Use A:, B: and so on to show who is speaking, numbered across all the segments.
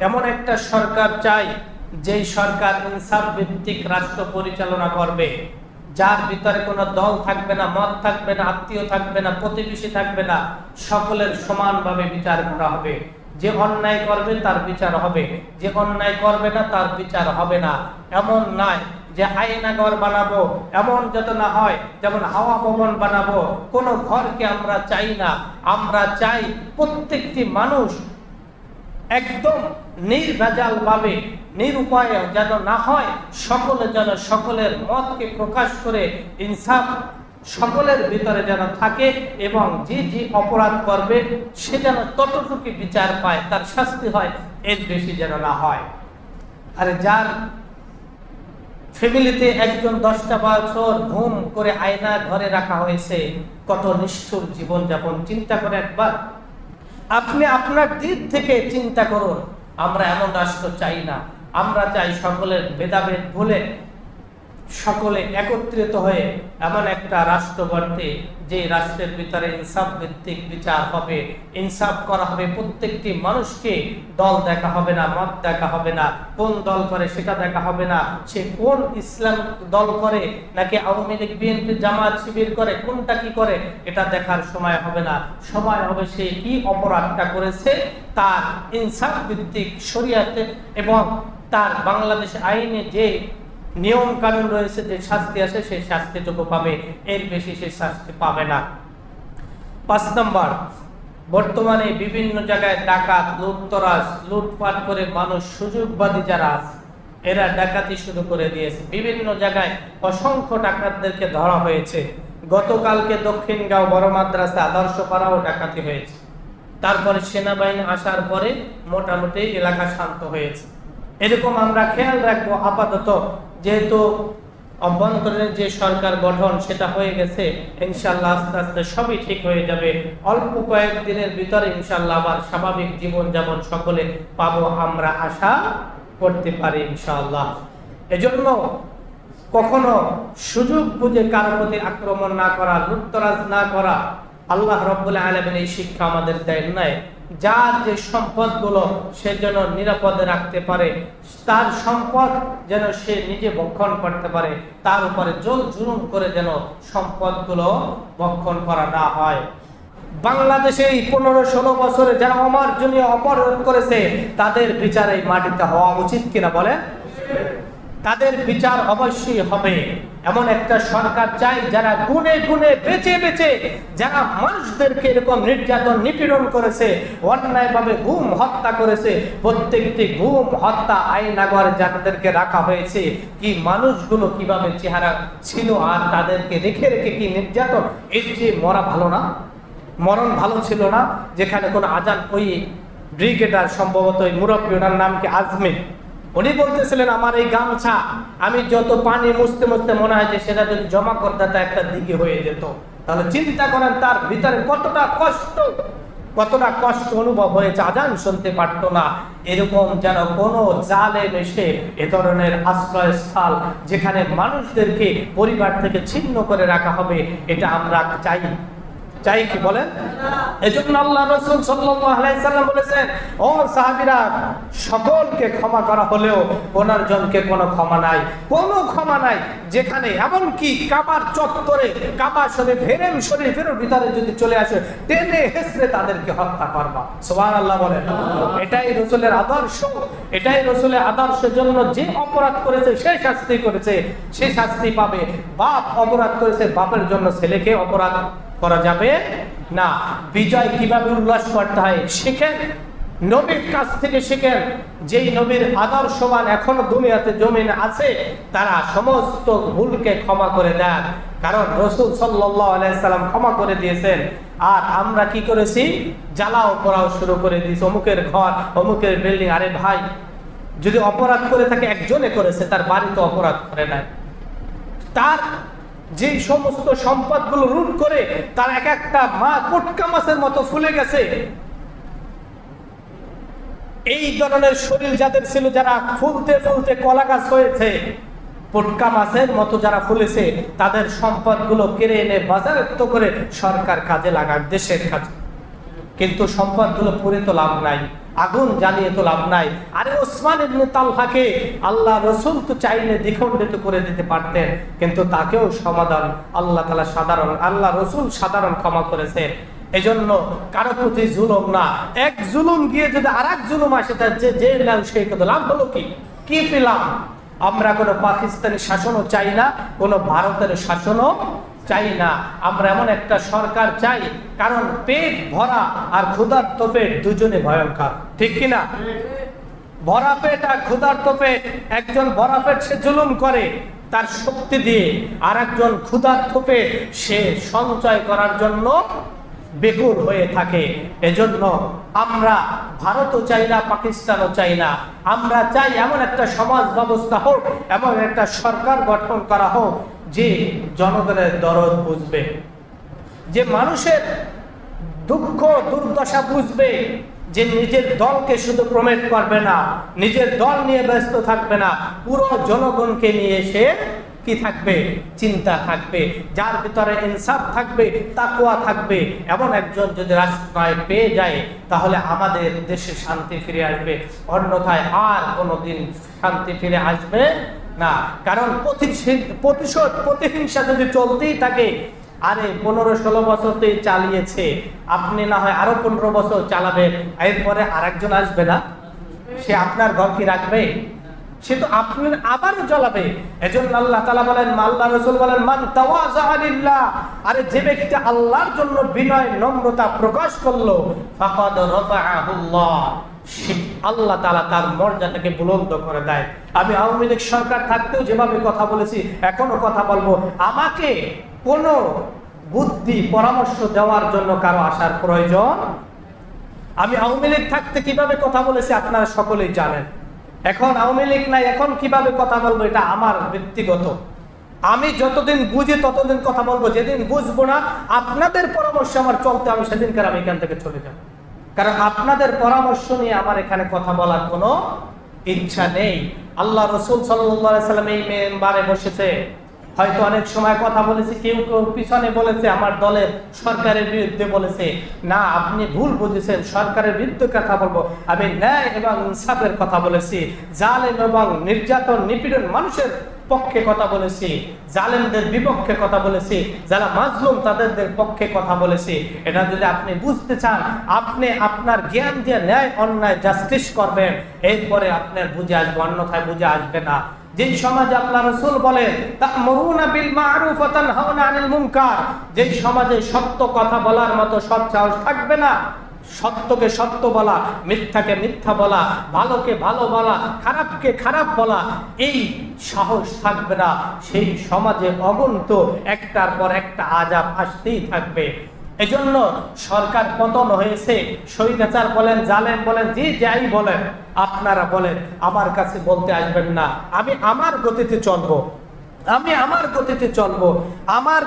A: এমন একটা সরকার চাই, যেই সরকার ইনসাফ ভিত্তিক রাষ্ট্র পরিচালনা করবে, যার ভিতরে কোনো দল থাকবে না, মত থাকবে না, আত্মীয় থাকবে না, প্রতিবেশী থাকবে না, সকলের সমানভাবে বিচার করা হবে। যে অন্যায় করবে, তার বিচার হবে। যে অন্যায় করবে না, তার বিচার হবে না। এমন নয় যে আইনাগর বানাবো, এমন যত না হয়, যেমন হাওয়া ভবন বানাবো। কোনো ঘরকে আমরা চাই না। আমরা চাই প্রত্যেকটি মানুষ একদম নির্ভেজাল ভাবে নিরুপায় যেন না হয়, সকলে যেন সকলের মতকে প্রকাশ করে ইনসাফ সকলের ভিতরে যেন থাকে এবং যে যে অপরাধ করবে, সে যেন ততটুকু বিচার পায়, তার শাস্তি হয়, এর বেশি যেন না হয়। আর যার ফ্যামিলিতে একজন দশটা বছর ঘুম করে আয়না ঘরে রাখা হয়েছে, কত নিষ্ঠুর জীবনযাপন, চিন্তা করে একবার। আপনি আপনার দিক থেকে চিন্তা করুন। আমরা এমন রাষ্ট্র চাই না। আমরা চাই সকলের ভেদাভেদ ভুলে সকলে একত্রিত হয়ে এমন একটা রাষ্ট্র গড়তে, যে রাষ্ট্রের ভিতরে ইনসাফ ভিত্তিক বিচার হবে, ইনসাফ করা হবে, প্রত্যেকটি মানুষকে দল দেখা হবে না, মত দেখা হবে না, কোন দল করে সেটা দেখা হবে না, সে কোন ইসলাম দল করে, নাকি আওয়ামী লীগ, বিএনপি, জামাত, শিবির করে, কোনটা কি করে, এটা দেখার সময় হবে না। সময় হবে সে কি অপরাধটা করেছে, তার ইনসাফ ভিত্তিক শরিয়াতে এবং তার বাংলাদেশ আইনে যে নিয়ম কানুন রয়েছে, যে শাস্তি আছে সেই শাস্তিটুকু পাবে। এর বেশি সে শাস্তি পাবে না। পাঁচ নম্বর, বর্তমানে বিভিন্ন জায়গায় ডাকাত, লুটতরাজ, লুটপাট করে মানুষ, সুযোগবাদী যারা আছে, এরা ডাকাতি শুরু করে দিয়েছে। বিভিন্ন জায়গায় অসংখ্য ডাকাতদেরকে ধরা হয়েছে। গতকালকে দক্ষিণগাঁও বড় মাদ্রাসা আদর্শ পাড়াও ডাকাতি হয়েছে। তারপরে সেনাবাহিনী আসার পরে মোটামুটি এলাকা শান্ত হয়েছে। এরকম আমরা খেয়াল রাখব আপাতত। যেহেতু অভ্যন্তরীণ যে সরকার গঠন সেটা হয়ে গেছে ইনশাল্লাহ আস্তে আস্তে সবই ঠিক হয়ে যাবে। অল্প কয়েকদিনের ভিতরে ইনশাল্লাহ আবার স্বাভাবিক জীবন যেমন সকলে পাবো আমরা আশা করতে পারি ইনশাআল্লাহ। এজন্য কখনো সুযোগ বুঝে কারও প্রতি আক্রমণ না করা, লুপ্তরাজ না করা, আল্লাহ রব্বুল আলমিন এই শিক্ষা আমাদের দেয় নাই। যার যে সম্পদগুলো সে যেন নিরাপদে রাখতে পারে, তার সম্পদ যেন সে নিজে ভক্ষণ করতে পারে, তার উপরে জোর জুলুম করে যেন সম্পদগুলো ভক্ষণ করা না হয়। বাংলাদেশে এই পনেরো ষোলো বছরে যারা অমার্জনীয় অপরাধ করেছে, তাদের বিচার এই মাটিতে হওয়া উচিত কিনা বলেন? তাদের বিচার অবশ্যই হবে। এমন একটা সরকার চাই যারা গুনে গুনে, বেঁচে বেঁচে যারা মানুষদেরকে এরকম নির্যাতন, নিপীড়ন করেছে, অন্যায়ভাবে গুম, হত্যা করেছে, প্রত্যেকটি গুম, হত্যা আইনাগর যাদেরকে রাখা হয়েছে, কি মানুষগুলো কীভাবে চেহারা ছিল আর তাদেরকে রেখে রেখে কি নির্যাতন? এর যে মরা ভালো না? মরণ ভালো ছিল না? যেখানে কোনো আজান ওই ব্রিগেডার সম্ভবত ওই মুরব্বী, ওনার নাম কি, আজমির? উনি বলতেছিলেন, আমার এই গামছা, আমি যত পানি মুছতে মুছতে মনে হয় যে সেটা যদি জমা করতে তা একটা দিকে হয়ে যেত। তাহলে চিন্তা করেন, তার ভিতরে কতটা কষ্ট কতটা কষ্ট অনুভব হয়েছে, আজান শুনতে পারত না। এরকম যেন কোনো জালে মেশে এ ধরনের আশ্রয়স্থল যেখানে মানুষদেরকে পরিবার থেকে ছিন্ন করে রাখা হবে, এটা আমরা চাই। চাই কি বলেন? এজন্য আল্লাহ রসুল সাল্লাম বলেছেন, ও সাহাবিরা, সকলকে ক্ষমা করা হলেও ওনার জনকে কোনো ক্ষমা নাই। কোনো ক্ষমা নাই, যেখানে এমনকি কাবার চত্বরে, কাবা শরীফ, হেরেম শরীফের ভিতরে যদি চলে আসে, টেনে হেসড়ে তাদেরকে হত্যা করবা। সোহান আল্লাহ বলেন। এটাই রসুলের আদর্শ। এটাই রসুলের আদর্শের জন্য যে অপরাধ করেছে, সে শাস্তি করেছে। সে শাস্তি পাবে। বাপ অপরাধ করেছে, বাপের জন্য ছেলেকে অপরাধ। করা যাবে? না। বিজয় কীভাবে উল্লাস করতে হয় শিখেন। নবীর কাছ থেকে শিখেন। যেই নবীর আদর্শবান এখনও দুনিয়াতে জমিন আছে, তারা সমস্ত ভুলকে ক্ষমা করে দেন। কারণ রসুল সাল্লাম ক্ষমা করে দিয়েছেন। আর আমরা কি করেছি? জ্বালাও পড়াও শুরু করে দিয়েছি। অমুকের ঘর, অমুকের বিল্ডিং আরে ভাই, যদি অপরাধ করে থাকে, একজনে করেছে, তার বাড়িতে অপরাধ করে নাই। তার যে সমস্ত সম্পদগুলো লুট করে তার এক একটা মা পটকা মাছের মতো ফুলে গেছে। এই ধরনের শরীর যাদের ছিল, যারা ফুলতে ফুলতে কলা গাছ হয়েছে পটকা মাছের মতো যারা ফুলেছে, তাদের সম্পদগুলো কেড়ে এনে বাজারত্ব করে সরকার কাজে লাগার দেশের কাজে। কিন্তু সম্পদগুলো পুরে তো লাভ নাই। আগুন জ্বালিয়ে তো লাভ নাই। আরে ওসমান ইবনে তালহাকে আল্লাহ রসুল তো চাইলে দ্বিখণ্ডিত করে দিতে পারতেন, কিন্তু তাকেও সমাধান আল্লাহ তালা সাধারণ, আল্লাহ রসুল সাধারণ ক্ষমা করেছে। এজন্য কারও প্রতি জুলুম না। এক জুলুম গিয়ে যদি আর এক জুলুম আসে, তার যে যে লাভ সেই কত লাভ হলো কি? কি পেলাম? আমরা কোনো পাকিস্তানি শাসনও চাই না, কোনো ভারতের শাসনও চাই না। আমরা এমন একটা সরকার চাই, কারণ পেট ভরা আর ক্ষুধার্ত পেট দুজনে ভয়ঙ্কর। ঠিক কিনা ভরা পেট আর ক্ষুধার্ত পেট একজন ভরা পেট সে জুলুম করে, তার শক্তি দিয়ে আর একজন ক্ষুধার্ত পেট সে সঞ্চয় করার জন্য বেকুল হয়ে থাকে। এজন্য আমরা ভারতও চাই না, পাকিস্তানও চাই না। আমরা চাই এমন একটা সমাজ ব্যবস্থা হোক, এমন একটা সরকার গঠন করা হোক যে জনগণের দরদ বুঝবে, যে মানুষের দুঃখ, দুর্দশা বুঝবে, যে নিজের দলকে শুধু প্রমেট করবে না, নিজের দল নিয়ে ব্যস্ত থাকবে না, পুরো জনগণকে নিয়ে সে কি থাকবে? চিন্তা থাকবে, যার ভিতরে ইনসাফ থাকবে তাকুয়া থাকবে। এমন একজন যদি রাষ্ট্রনায়ক পেয়ে যায়, তাহলে আমাদের দেশে শান্তি ফিরে আসবে। অন্যথায় আর কোনোদিন শান্তি ফিরে আসবে না, কারণ প্রতিশোধ, প্রতিহিংসা যদি চলতেই থাকে, আরে পনেরো ষোলো বছর তো চালিয়েছে, আপনি না হয় আরও পনেরো বছর চালাবেন এরপরে আরেকজন আসবে না? সে আপনার ঘর কি রাখবে? সে তো আপনার আবারও জ্বলাবে। এজন্য আল্লাহ তালা বলেন আল্লাহ রসুল বলেন, মান তাওয়াজাহালিল্লাহ আরে যে ব্যক্তি আল্লাহর জন্য বিনয়, নম্রতা প্রকাশ করল, ফাকাদ রাফাআহুল্লাহ আল্লাহ তালা তার মর্যাদাকে বুলন্দ করে দেয়। আমি আওয়ামী লীগ সরকার থাকতেও যেভাবে কথা বলেছি, এখনও কথা বলব। আমাকে কোনো বুদ্ধি, পরামর্শ দেওয়ার জন্য কারও আসার প্রয়োজন? আমি আওয়ামী লীগ থাকতে কীভাবে কথা বলেছি আপনারা সকলেই জানেন। এখন আওয়ামী লীগ নাই, এখন কীভাবে কথা বলব এটা আমার ব্যক্তিগত। আমি যতদিন বুঝি ততদিন কথা বলব, যেদিন বুঝব না, আপনাদের পরামর্শ আমার চলতে আমি সেদিনকার আমি এখান থেকে চলে যাব। কারণ আপনাদের পরামর্শ নিয়ে আমার এখানে কথা বলার কোনো ইচ্ছা নেই। আল্লাহ রসুল সাল্লাম এই মেম্বারে বসেছে। হয়তো অনেক সময় কথা বলেছি, কেউ কেউ পিছনে বলেছে, আমার দলের সরকারের বিরুদ্ধে বলেছে। না, আপনি ভুল বুঝেছেন, সরকারের বিরুদ্ধে কথা বলব। আমি ন্যায় এবং ইনসাফের কথা বলেছি। জালেম এবং নির্যাতন, নিপীড়ন মানুষের পক্ষে কথা বলেছি, জালেমদের বিপক্ষে কথা বলেছি, যারা মাজলুম তাদের পক্ষে কথা বলেছি। এটা যদি আপনি বুঝতে চান, আপনি আপনার জ্ঞান দিয়ে ন্যায় অন্যায় জাস্টিস করবেন, এরপরে আপনার বুঝে আসবে, অন্যথায় বুঝে আসবে না। যে সমাজে আল্লাহ রসুল বলেন যে সমাজে সত্য কথা বলার মতো সৎ সাহস থাকবে না। সত্যকে সত্য বলা, মিথ্যাকে মিথ্যা বলা, ভালোকে ভালো বলা, খারাপকে খারাপ বলা, এই সাহস থাকবে না। সেই সমাজে অগন্ত একটার পর একটা আজাব আসতেই থাকবে। এজন্য সরকার পতন হয়েছে। স্বৈরাচার বলেন, জালেম বলেন, যে যাই বলেন, আপনারা বলেন, আমার কাছে বলতে আসবেন না। আমি আমার গতিতে চলবো। আমি আমার গতিতে চলবো। আমার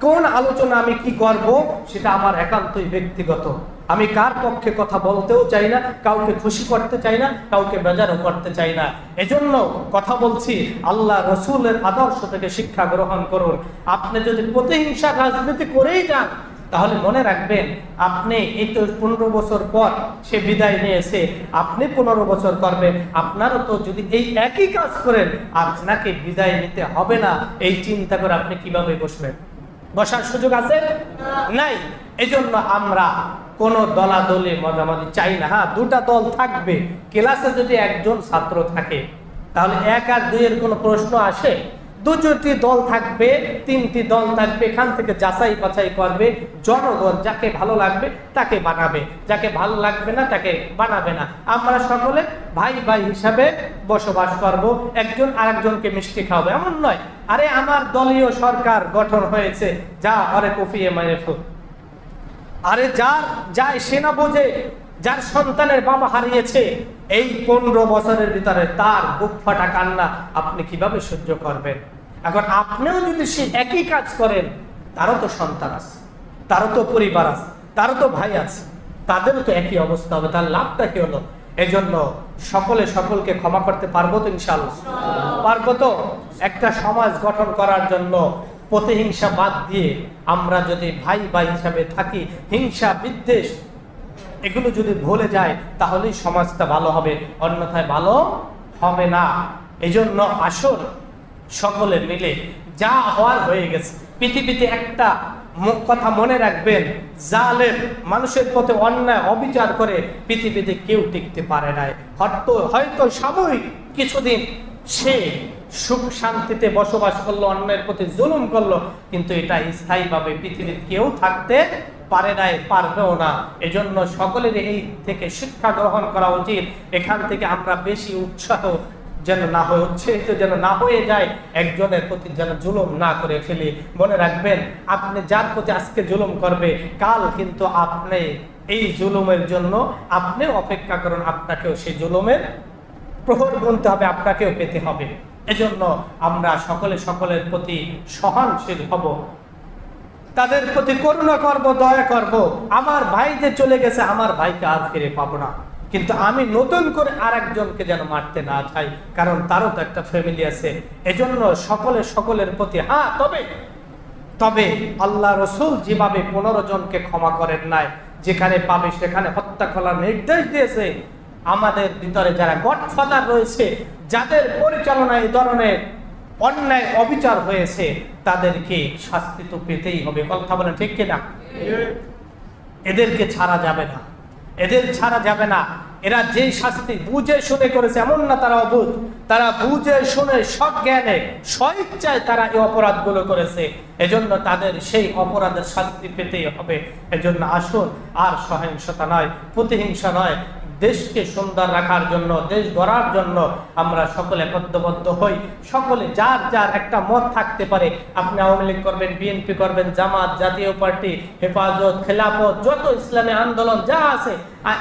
A: কোন আলোচনা আমি কি করব, সেটা আমার একান্তই ব্যক্তিগত। আমি কার পক্ষে কথা বলতেও চাই না কাউকে খুশি করতে চাই না কাউকে বেজারও করতে চাই না। এজন্য কথা বলছি আল্লাহ রসুলের আদর্শ থেকে শিক্ষা গ্রহণ করুন। আপনি যদি প্রতিহিংসা রাজনীতি করেই যান তাহলে মনে রাখবেন আপনি এই তো পনেরো বছর পর সে বিদায় নিয়েছে আপনি পনেরো বছর করবেন আপনারও তো যদি এই একই কাজ করেন আপনাকে বিদায় নিতে হবে না। এই চিন্তা করে আপনি কীভাবে বসবেন? বসার সুযোগ আছে? নাই। এজন্য আমরা কোন দলাদলি, মজামজি চাই না। হ্যাঁ দুটা দল থাকবে। ক্লাসে যদি একজন ছাত্র থাকে, তাহলে এক আর দুইয়ের কোনো প্রশ্ন আসে? দুটি দল থাকবে, তিনটি দল থাকবে, এখান থেকে যাচাই বাছাই করবে। জনগণ যাকে ভালো লাগবে, তাকে বানাবে। যাকে ভালো লাগবে না, তাকে বানাবে না। আমরা সকলে ভাই ভাই হিসাবে বসবাস করব। একজন আরেকজনকে মিষ্টি খাওয়াবে। এমন নয়। আরে, আমার দলীয় সরকার গঠন হয়েছে। যা অরে কফিয়ে মেরে ফুল আরে যার যায় সেনা বোঝে, যার সন্তানের বাবা হারিয়েছে, এই পনেরো বছরের ভিতরে তার বুক ফাটা কান্না আপনি কীভাবে সহ্য করবেন? এখন আপনিও যদি সে একই কাজ করেন, তারও তো সন্তান আছে, তারও তো পরিবার আছে, তারও তো ভাই আছে, তাদেরও তো একই অবস্থা হবে, তার লাভটা কি হলো? এজন্য সকলে সকলকে ক্ষমা করতে পারব তো ইনশাল্লাহ পারব তো? একটা সমাজ গঠন করার জন্য প্রতিহিংসা বাদ দিয়ে আমরা যদি ভাই ভাই হিসাবে থাকি, হিংসা, বিদ্বেষ, এগুলো যদি ভুলে যায়, তাহলেই সমাজটা ভালো হবে, অন্যথায় ভালো হবে না। এজন্য আসল সকলে মিলে যা হওয়ার হয়ে গেছে, পৃথিবীতে একটা কথা মনে রাখবেন, জালেম মানুষের পথে অন্যায়, অবিচার করে পৃথিবীতে কেউ টিকতে পারে নাই। হয়তো হয়তো সাময়িক কিছুদিন সে সুখ শান্তিতে বসবাস করল, অন্যের প্রতি জুলুম করল, কিন্তু এটা স্থায়ীভাবে পৃথিবীর কেউ থাকতে পারে নাই, পারবেও না। এজন্য সকলের এই থেকে শিক্ষা গ্রহণ করা উচিত। এখান থেকে আমরা বেশি উৎসাহ যেন না হয়ে উৎসাহিত যেন না হয়ে যায় একজনের প্রতি যেন জুলুম না করে ফেলি। মনে রাখবেন, আপনি যার প্রতি আজকে জুলুম করবে, কাল কিন্তু আপনি এই জুলুমের জন্য আপনিও অপেক্ষা করুন, আপনাকেও সেই জুলুমের প্রহর গুনতে হবে, আপনাকেও পেতে হবে। এজন্য আমরা সকলে সকলের প্রতি সহনশীল হব। তাদের প্রতি করুণা করব, দয়া করব। আমার ভাই যে চলে গেছে, আমার ভাইকে আর ফিরে পাবো না। কিন্তু আমি নতুন করে আর একজনকে যেন মারতে না চাই, কারণ তারও তো একটা ফ্যামিলি আছে। এজন্য সকলে সকলের প্রতি হ্যাঁ তবে তবে আল্লাহ রসুল যেভাবে পনেরো জনকে ক্ষমা করেন নাই, যেখানে পাবে সেখানে হত্যা করার নির্দেশ দিয়েছে আমাদের ভিতরে যারা গডফাদার রয়েছে, যাদের পরিচালনায় এই ধরনের অন্যায় অবিচার হয়েছে, তাদেরকে শাস্তি তো পেতেই হবে। কথা বলেন ঠিক কিনা এদেরকে ছাড়া যাবে না। এদের ছাড়া যাবে না। এরা যেই শাস্তি বুঝে শুনে করেছে, এমন না তারা অবুঝ। তারা বুঝে শুনে সব জ্ঞানে স্বইচ্ছায় তারা এই অপরাধগুলো করেছে। এজন্য তাদের সেই অপরাধের শাস্তি পেতেই হবে। এজন্য আসুন, আর সহিংসতা নয়, প্রতিহিংসা নয় দেশকে সুন্দর রাখার জন্য, দেশ গড়ার জন্য আমরা সকলে একত্রবদ্ধ হই। সকলে যার যার একটা মত থাকতে পারে। আপনি আওয়ামী লীগ করবেন, বিএনপি করবেন, জামাত, জাতীয় পার্টি, হেফাজত, খেলাফত, যত ইসলামী আন্দোলন যা আছে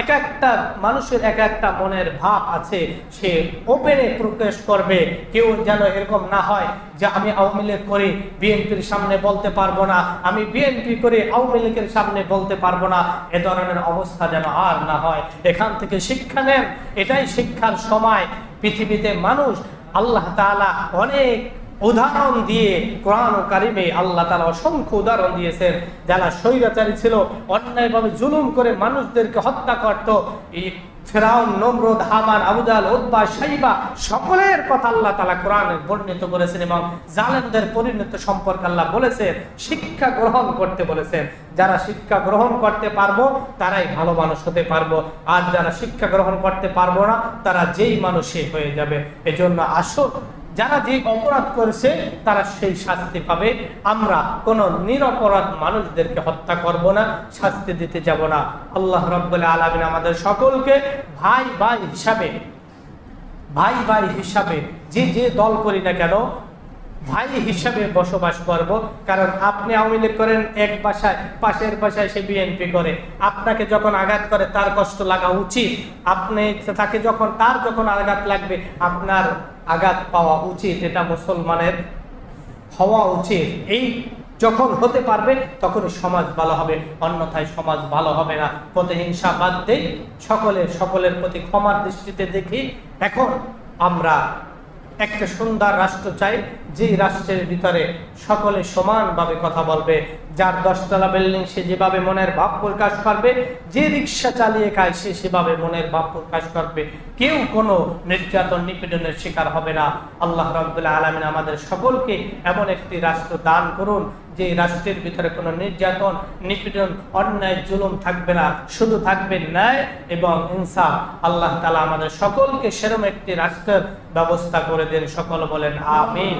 A: এক একটা মানুষের এক একটা মনের ভাব আছে, সে ওপেনে প্রকাশ করবে। কেউ যেন এরকম না হয়। যে আমি আওয়ামী লীগ করে বিএনপির সামনে বলতে পারব না, আমি বিএনপি করে আওয়ামী লীগের সামনে বলতে পারব না, এ ধরনের অবস্থা যেন আর না হয়। এখান থেকে শিক্ষা নেন, এটাই শিক্ষার সময়। পৃথিবীতে মানুষ আল্লাহ তাআলা অনেক উদাহরণ দিয়ে কোরআন ও কারিমে আল্লাহ তাআলা অসংখ্য উদাহরণ দিয়েছেন। যারা স্বৈরাচারী ছিল, অন্যায়ভাবে জুলুম করে মানুষদেরকে হত্যা করত সকলের কথা আল্লাহ করেছেন এবং পরিণত সম্পর্কে আল্লাহ বলেছেন, শিক্ষা গ্রহণ করতে বলেছেন। যারা শিক্ষা গ্রহণ করতে পারব, তারাই ভালো মানুষ হতে পারব। আর যারা শিক্ষা গ্রহণ করতে পারব না, তারা যেই মানুষই হয়ে যাবে। এজন্য আসো যারা যে অপরাধ করেছে, তারা সেই শাস্তি পাবে। আমরা কোন নিরপরাধ মানুষদেরকে হত্যা করব না, শাস্তি দিতে যাব না। আল্লাহ রব্বুল আলমিন আমাদের সকলকে ভাই ভাই হিসাবে, ভাই ভাই হিসাবে যে যে দল করি না কেন, ভাই হিসাবে বসবাস করব। কারণ আপনি আওয়ামী লীগ করেন, এক বাসায়, পাশের বাসায় সে বিএনপি করে। আপনাকে যখন আঘাত করে, তার কষ্ট লাগা উচিত। আপনি তাকে যখন, তার যখন আঘাত লাগবে, আপনার আঘাত পাওয়া উচিত, এটা মুসলমানের হওয়া উচিত। এই যখন হতে পারবে তখন সমাজ ভালো হবে, অন্যথায় সমাজ ভালো হবে না। প্রতিহিংসা বাদ দেই সকলে সকলের প্রতি ক্ষমার দৃষ্টিতে দেখি। এখন আমরা একটা সুন্দর রাষ্ট্র চাই যেই রাষ্ট্রের ভিতরে সকলে সমানভাবে কথা বলবে, যার দশতলা বিল্ডিং সে যেভাবে মনের ভাব প্রকাশ করবে, যে রিক্সা চালিয়ে খায় সে সেভাবে মনের ভাব প্রকাশ করবে। কেউ কোনো নির্যাতন নিপীড়নের শিকার হবে না। আল্লাহ রব্দুল্লাহ আলমিন আমাদের সকলকে এমন একটি রাষ্ট্র দান করুন, যে রাষ্ট্রের ভিতরে কোনো নির্যাতন, নিপীড়ন, অন্যায়, জুলুম থাকবে না। শুধু থাকবে ন্যায় এবং ইনসাফ। আল্লাহ তালা আমাদের সকলকে সেরম একটি রাষ্ট্রের ব্যবস্থা করে দেন। সকল বলেন, আমিন।